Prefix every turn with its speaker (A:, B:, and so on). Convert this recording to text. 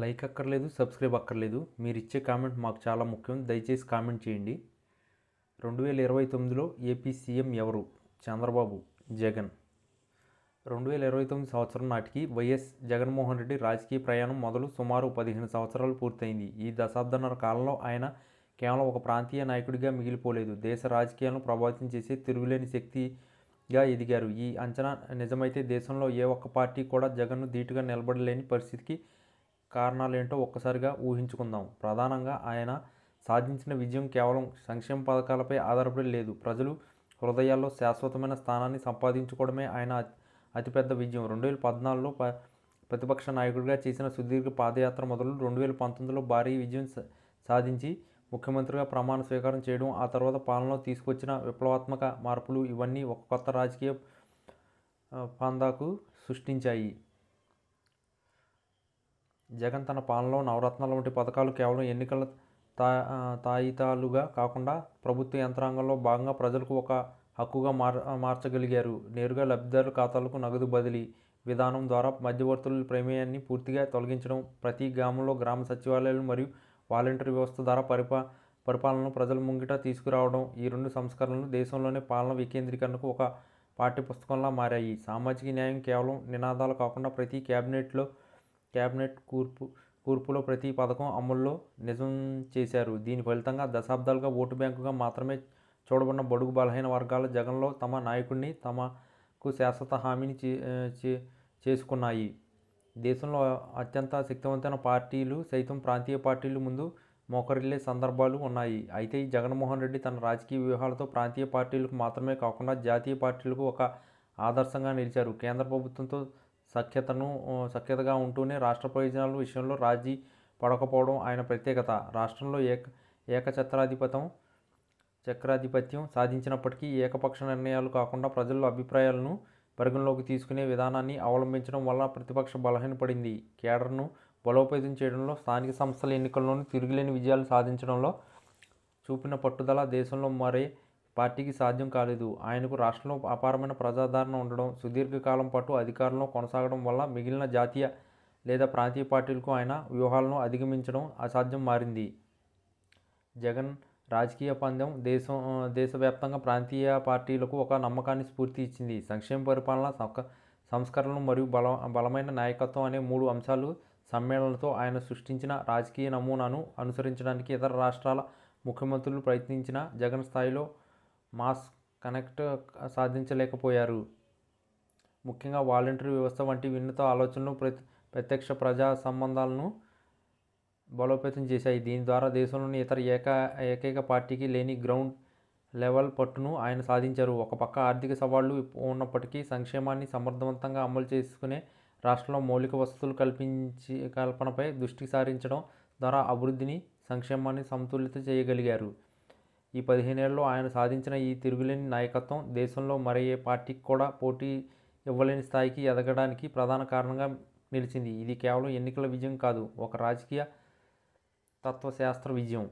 A: Like అక్కర్లేదు subscribe అక్కర్లేదు. మీరు ఇచ్చే కామెంట్ మాకు చాలా ముఖ్యం. దయచేసి కామెంట్ చేయండి. రెండు వేల ఇరవై తొమ్మిదిలో ఏపీ సీఎం ఎవరు? చంద్రబాబు జగన్. రెండు వేల ఇరవై తొమ్మిది సంవత్సరం నాటికి వైఎస్ జగన్మోహన్ రెడ్డి రాజకీయ ప్రయాణం మొదలు సుమారు పదిహేను సంవత్సరాలు పూర్తయింది. ఈ దశాబ్దన్నర కాలంలో ఆయన కేవలం ఒక ప్రాంతీయ నాయకుడిగా మిగిలిపోలేదు. దేశ రాజకీయాలను ప్రభావితం చేసే తిరుగులేని శక్తిగా ఎదిగారు. ఈ అంచనా నిజమైతే దేశంలో ఏ ఒక్క పార్టీ కూడా జగన్ను ధీటుగా నిలబడలేని పరిస్థితికి కారణాలేంటో ఒక్కసారిగా ఊహించుకుందాం. ప్రధానంగా ఆయన సాధించిన విజయం కేవలం సంక్షేమ పథకాలపై ఆధారపడి లేదు. ప్రజలు హృదయాల్లో శాశ్వతమైన స్థానాన్ని సంపాదించుకోవడమే ఆయన అతిపెద్ద విజయం. రెండు వేల పద్నాలుగులో ప ప్రతిపక్ష నాయకుడిగా చేసిన సుదీర్ఘ పాదయాత్ర మొదలు రెండు వేల పంతొమ్మిదిలో భారీ విజయం సాధించి ముఖ్యమంత్రిగా ప్రమాణ స్వీకారం చేయడం ఆ తర్వాత పాలనలో తీసుకొచ్చిన విప్లవాత్మక మార్పులు ఇవన్నీ ఒక కొత్త రాజకీయ పందాకు సృష్టించాయి. జగన్ తన పాలనలో నవరత్నాల వంటి పథకాలు కేవలం ఎన్నికల తా తాయితాలుగా కాకుండా ప్రభుత్వ యంత్రాంగంలో భాగంగా ప్రజలకు ఒక హక్కుగా మార్ మార్చగలిగారు. నేరుగా లబ్ధిదారుల ఖాతాలకు నగదు బదిలీ విధానం ద్వారా మధ్యవర్తుల ప్రమేయాన్ని పూర్తిగా తొలగించడం ప్రతి గ్రామంలో గ్రామ సచివాలయాలు మరియు వాలంటరీ వ్యవస్థ ద్వారా పరిపా పరిపాలనను ప్రజల ముంగిట తీసుకురావడం ఈ రెండు సంస్కరణలు దేశంలోనే పాలన వికేంద్రీకరణకు ఒక పాఠ్యపుస్తకంలా మారాయి. సామాజిక న్యాయం కేవలం నినాదాలు కాకుండా ప్రతి క్యాబినెట్లో క్యాబినెట్ కూర్పు కూర్పులో ప్రతి పథకం అమల్లో నిజం చేశారు. దీని ఫలితంగా దశాబ్దాలుగా ఓటు బ్యాంకుగా మాత్రమే చూడబడిన బడుగు బలహీన వర్గాల జగన్లో తమ నాయకుడిని తమకు శాశ్వత హామీని చే చే- చేసుకున్నాయి. దేశంలో అత్యంత శక్తివంతమైన పార్టీలు సైతం ప్రాంతీయ పార్టీలు ముందు మోకరిల్లే సందర్భాలు ఉన్నాయి. అయితే ఈ జగన్మోహన్ రెడ్డి తన రాజకీయ వ్యూహాలతో ప్రాంతీయ పార్టీలకు మాత్రమే కాకుండా జాతీయ పార్టీలకు ఒక ఆదర్శంగా నిలిచారు. కేంద్ర ప్రభుత్వంతో సఖ్యతను సఖ్యతగా ఉంటూనే రాష్ట్ర ప్రయోజనాల విషయంలో రాజీ పడకపోవడం ఆయన ప్రత్యేకత. రాష్ట్రంలో ఏక ఏకఛత్రాధిపతం చక్రాధిపత్యం సాధించినప్పటికీ ఏకపక్ష నిర్ణయాలు కాకుండా ప్రజల అభిప్రాయాలను పరిగణలోకి తీసుకునే విధానాన్ని అవలంబించడం వల్ల ప్రతిపక్ష బలహీనపడింది కేడర్ను బలోపేతం చేయడంలో స్థానిక సంస్థల ఎన్నికల్లోనూ తిరుగులేని విజయాలు సాధించడంలో చూపిన పట్టుదల దేశంలో మరే పార్టీకి సాధ్యం కాలేదు. ఆయనకు రాష్ట్రంలో అపారమైన ప్రజాదరణ ఉండడం సుదీర్ఘకాలం పాటు అధికారంలో కొనసాగడం వల్ల మిగిలిన జాతీయ లేదా ప్రాంతీయ పార్టీలకు ఆయన వ్యూహాలను అధిగమించడం అసాధ్యం మారింది. జగన్ రాజకీయ పందెం దేశం దేశవ్యాప్తంగా ప్రాంతీయ పార్టీలకు ఒక నమ్మకాన్ని స్ఫూర్తి ఇచ్చింది. సంక్షేమ పరిపాలన సంక- సంస్కరణలు మరియు బల బలమైన నాయకత్వం అనే మూడు అంశాలు సమ్మేళనతో ఆయన సృష్టించిన రాజకీయ నమూనాను అనుసరించడానికి ఇతర రాష్ట్రాల ముఖ్యమంత్రులు ప్రయత్నించిన జగన్ స్థాయిలో మాస్ కనెక్ట్ సాధించలేకపోయారు. ముఖ్యంగా వాలంటరీ వ్యవస్థ వంటి వినూత ఆలోచనలు ప్రత్యక్ష ప్రజా సంబంధాలను బలోపేతం చేశాయి. దీని ద్వారా దేశంలోని ఇతర ఏక ఏకైక పార్టీకి లేని గ్రౌండ్ లెవెల్ పట్టును ఆయన సాధించారు. ఒక పక్క ఆర్థిక సవాళ్ళు ఉన్నప్పటికీ సంక్షేమాన్ని సమర్థవంతంగా అమలు చేసుకునే రాష్ట్రంలో మౌలిక వసతులు కల్పించి కల్పనపై దృష్టి సారించడం ద్వారా అభివృద్ధిని సంక్షేమాన్ని సమతుల్యత చేయగలిగారు. ఈ పదిహేనేళ్ళలో ఆయన సాధించిన ఈ తిరుగులేని నాయకత్వం దేశంలో మరే ఏ పార్టీకి కూడా పోటీ ఇవ్వలేని స్థాయికి ఎదగడానికి ప్రధాన కారణంగా నిలిచింది. ఇది కేవలం ఎన్నికల విజయం కాదు ఒక రాజకీయ తత్వశాస్త్ర విజయం.